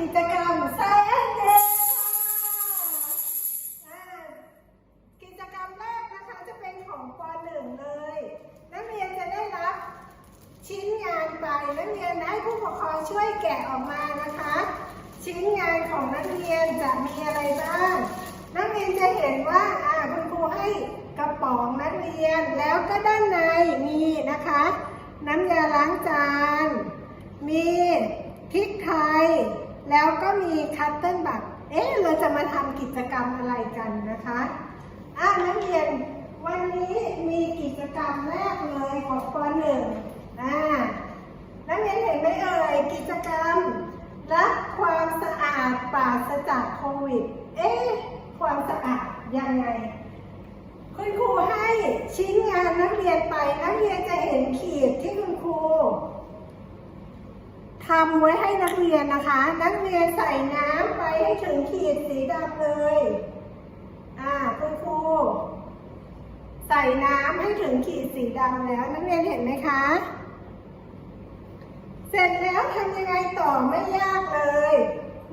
กิจกรรม Science Day ค่ะกิจกรรมแรกนะคะจะเป็นของป .1 เลย นักเรียนจะได้รับชิ้นงานไป นักเรียนให้ผู้ปกครองช่วยแกะออกมานะคะ ชิ้นงานของนักเรียนจะมีอะไรบ้าง นักเรียนจะเห็นว่าอ่าคุณครูให้กระป๋องนักเรียน แล้วก็ด้านในมีนะคะ น้ำยาล้างจาน มีพริกไทย แล้วก็มีคัตเติ้ลบัตเอ๊ะ เราจะมาทำกิจกรรมอะไรกันนะคะอะนักเรียนวันนี้มีกิจกรรมแรกเลยของป .1 อ่านักเรียนเห็นไหมเอ่ยกิจกรรมรักความสะอาดปราศจากโควิด เอ๊ะ ความสะอาดยังไง คุณครูให้ชิ้นงานนักเรียนไป นักเรียนจะเห็นขีดที่คุณครู ทำไว้ให้นักเรียนนะคะ นักเรียนใส่น้ำไปให้ถึงขีดสีดำเลย อ่าคุณครูใส่น้ำให้ถึงขีดสีดำแล้ว นักเรียนเห็นไหมคะ เสร็จแล้วทำยังไงต่อไม่ยากเลย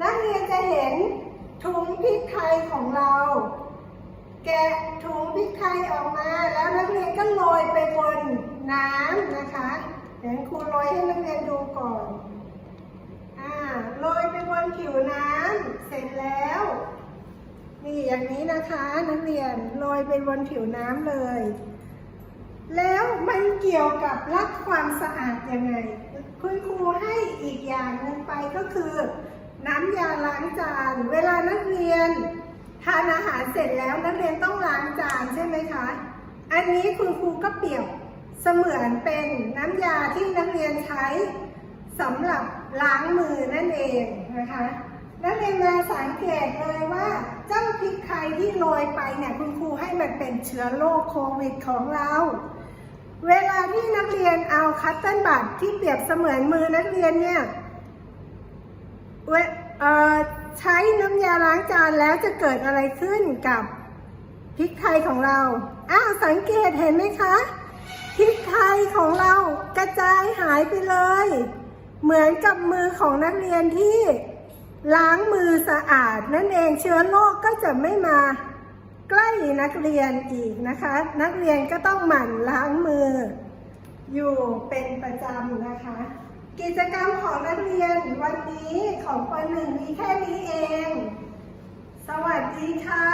นักเรียนจะเห็นถุงพริกไทยของเรา แกะถุงพริกไทยออกมา แล้วนักเรียนก็โรยไปบนน้ำนะคะเดี๋ยวครูโรยให้นักเรียนดูก่อน อ่าโรยไปบน ผิวน้ำเสร็จแล้ว นี่อย่างนี้นะคะนักเรียนโรยไปบนผิวน้ำเลย แล้วมันเกี่ยวกับรักความสะอาดยังไง คุณครูให้อีกอย่างหนึ่งไปก็คือ น้ำยาล้างจาน เวลานักเรียนทานอาหารเสร็จแล้วนักเรียนต้องล้างจานใช่ไหมคะ อันนี้คุณครูก็เปรียบเสมือนเป็นน้ำยาที่นักเรียนใช้ สำหรับล้างมือนั่นเองนะคะนักเรียนมาสังเกตเลยว่าเจ้าพริกไทยที่โรยไปเนี่ยคุณครูให้มันเป็นเชื้อโรคโควิดของเรา เวลาที่นักเรียนเอาคัตเติ้ลบัตที่เปรียบเสมือนมือนักเรียนเนี่ยเวใช้น้ำยาล้างจานแล้วจะเกิดอะไรขึ้นกับพริกไทยของเรา อ้าวสังเกตเห็นไหมคะพริกไทยของเรากระจายหายไปเลย เหมือนกับมือของนักเรียนที่ล้างมือสะอาด นั่นเองเชื้อโรคก็จะไม่มาใกล้นักเรียนอีกนะคะ นักเรียนก็ต้องหมั่นล้างมือ อยู่เป็นประจำนะคะ กิจกรรมของนักเรียนวันนี้ของป .1 มีแค่นี้เอง สวัสดีค่ะ